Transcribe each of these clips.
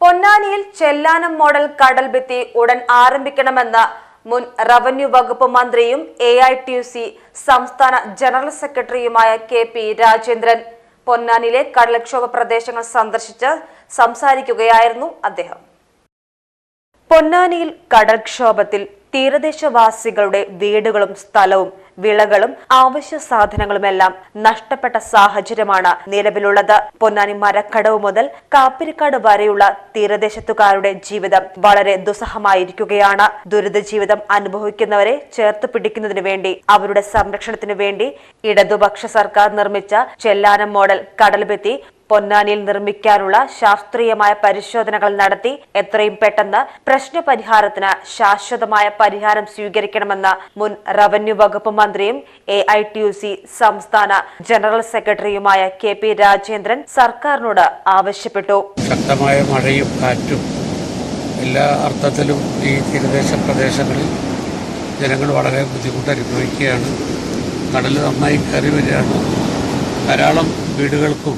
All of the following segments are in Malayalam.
പൊന്നാനിയിൽ ചെല്ലാനം മോഡൽ കടൽ ഭിത്തി ഉടൻ ആരംഭിക്കണമെന്ന് മുൻ റവന്യൂ വകുപ്പ് മന്ത്രിയും A I T U C സംസ്ഥാന ജനറൽ സെക്രട്ടറിയുമായ കെ പി രാജേന്ദ്രൻ പൊന്നാനിലെ കടൽക്ഷോഭ പ്രദേശങ്ങൾ സന്ദർശിച്ച് സംസാരിക്കുകയായിരുന്നു അദ്ദേഹം. പൊന്നാനിയിൽ കടൽക്ഷോഭത്തിൽ തീരദേശവാസികളുടെ വീടുകളും സ്ഥലവും വിളകളും അവശ്യ സാധനങ്ങളുമെല്ലാം നഷ്ടപ്പെട്ട സാഹചര്യമാണ് നിലവിലുള്ളത്. പൊന്നാനി മരക്കടവ് മുതൽ കാപ്പിരിക്കാട് വരെയുള്ള തീരദേശത്തുകാരുടെ ജീവിതം വളരെ ദുസ്സഹമായിരിക്കുകയാണ്. ദുരിത ജീവിതം അനുഭവിക്കുന്നവരെ ചേർത്ത് പിടിക്കുന്നതിനു വേണ്ടി അവരുടെ സംരക്ഷണത്തിനു വേണ്ടി ഇടതുപക്ഷ സർക്കാർ നിർമ്മിച്ച ചെല്ലാനം മോഡൽ കടൽഭിത്തി പൊന്നാനിയിൽ നിർമ്മിക്കാനുള്ള ശാസ്ത്രീയമായ പരിശോധനകൾ നടത്തി എത്രയും പെട്ടെന്ന് പ്രശ്നപരിഹാരത്തിന് ശാശ്വതമായ പരിഹാരം സ്വീകരിക്കണമെന്ന് മുൻ റവന്യൂ വകുപ്പ് മന്ത്രിയും A I T U C സംസ്ഥാന ജനറൽ സെക്രട്ടറിയുമായ കെ പി രാജേന്ദ്രൻ സർക്കാരിനോട് ആവശ്യപ്പെട്ടു. ശക്തമായ മഴയും കാറ്റും എല്ലാ അർത്ഥത്തിലും ഈ തീരദേശ പ്രദേശങ്ങളിൽ ജനങ്ങൾ വളരെ ബുദ്ധിമുട്ട് അനുഭവിക്കുകയാണ് കടൽ നന്നായി കയറി വരികയാണ്. ധാരാളം വീടുകൾക്കും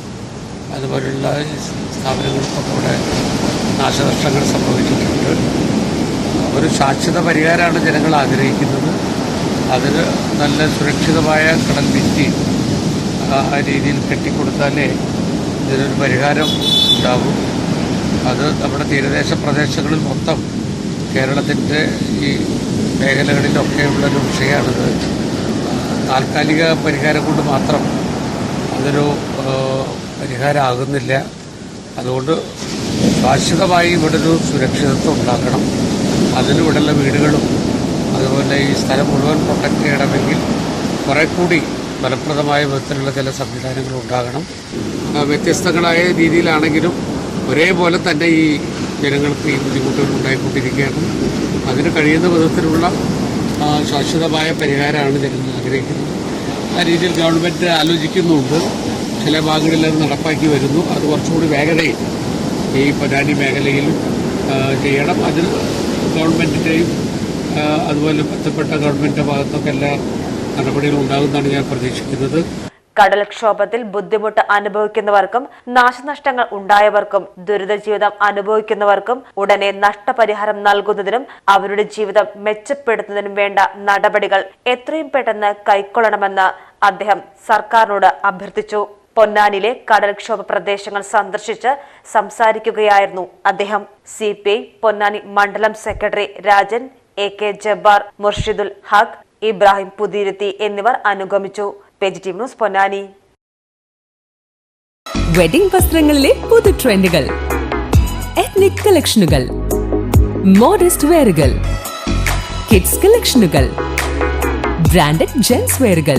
അതുപോലുള്ള സ്ഥാപനങ്ങൾക്കും ഇവിടെ നാശനഷ്ടങ്ങൾ സംഭവിച്ചിട്ടുണ്ട്. ഒരു ശാശ്വത പരിഹാരമാണ് ജനങ്ങൾ ആഗ്രഹിക്കുന്നത്. അതിന് നല്ല സുരക്ഷിതമായ കടൽ ഭിത്തി ആ രീതിയിൽ കെട്ടിക്കൊടുത്താലേ ഇതിനൊരു പരിഹാരം ഉണ്ടാകും അത് നമ്മുടെ തീരദേശ പ്രദേശങ്ങളിൽ മൊത്തം കേരളത്തിന്റെ ഈ മേഖലകളിലൊക്കെയുള്ളൊരു വിഷയമാണിത്. താൽക്കാലിക പരിഹാരം കൊണ്ട് മാത്രം അതൊരു പരിഹാരമാകുന്നില്ല അതുകൊണ്ട് ശാശ്വതമായി ഇവിടെ ഒരു സുരക്ഷിതത്വം ഉണ്ടാക്കണം. അതിന് ഇവിടെയുള്ള വീടുകളും അതുപോലെ ഈ സ്ഥലം മുഴുവൻ പ്രൊട്ടക്ട് ചെയ്യണമെങ്കിൽ കുറെ കൂടി ഫലപ്രദമായ വിധത്തിലുള്ള ചില സംവിധാനങ്ങൾ ഉണ്ടാകണം. വ്യത്യസ്തങ്ങളായ രീതിയിലാണെങ്കിലും ഒരേപോലെ തന്നെ ഈ ജനങ്ങൾക്ക് ഈ ബുദ്ധിമുട്ടുകൾ ഉണ്ടായിക്കൊണ്ടിരിക്കുകയാണ്. അതിന് കഴിയുന്ന വിധത്തിലുള്ള ശാശ്വതമായ പരിഹാരമാണ് ജനങ്ങൾ ആഗ്രഹിക്കുന്നത്. ആ രീതിയിൽ ഗവൺമെന്റ് ആലോചിക്കുന്നുണ്ട്. ചില ഭാഗങ്ങളിൽ അത് നടപ്പാക്കി വരുന്നു. അത് കുറച്ചുകൂടി വേഗതയിൽ ഈ പൊന്നാനി മേഖലയിൽ ആ, ചെയ്യണം. അതിൽ ഗവൺമെന്റിന്റെയും അതുപോലെ ബന്ധപ്പെട്ട ഗവൺമെന്റിന്റെ ഭാഗത്തൊക്കെ എല്ലാ നടപടികളും ഉണ്ടാകുമെന്നാണ് ഞാൻ പ്രതീക്ഷിക്കുന്നത്. കടൽക്ഷോഭത്തിൽ ബുദ്ധിമുട്ട് അനുഭവിക്കുന്നവർക്കും നാശനഷ്ടങ്ങൾ ഉണ്ടായവർക്കും ദുരിത ജീവിതം അനുഭവിക്കുന്നവർക്കും ഉടനെ നഷ്ടപരിഹാരം നൽകുന്നതിനും അവരുടെ ജീവിതം മെച്ചപ്പെടുത്തുന്നതിനും വേണ്ട നടപടികൾ എത്രയും പെട്ടെന്ന് കൈക്കൊള്ളണമെന്ന് അദ്ദേഹം സർക്കാരിനോട് അഭ്യർത്ഥിച്ചു. പൊന്നാനിലെ കടൽക്ഷോഭ പ്രദേശങ്ങൾ സന്ദർശിച്ച് സംസാരിക്കുകയായിരുന്നു അദ്ദേഹം. സി പി ഐ പൊന്നാനി മണ്ഡലം secretary Rajan A K Jabbar Murshidul Haq Ibrahim Puthiruthi എന്നിവർ അനുഗമിച്ചു. Positive news Ponnani. വെഡിംഗ് വസ്ത്രങ്ങളിലെ പുതു ട്രെൻഡുകൾ എത്നിക് കളക്ഷനുകൾ മോഡസ്റ്റ് വെയറുകൾ കിഡ്സ് കളക്ഷനുകൾ ബ്രാൻഡഡ് ജെൻസ് വെയറുകൾ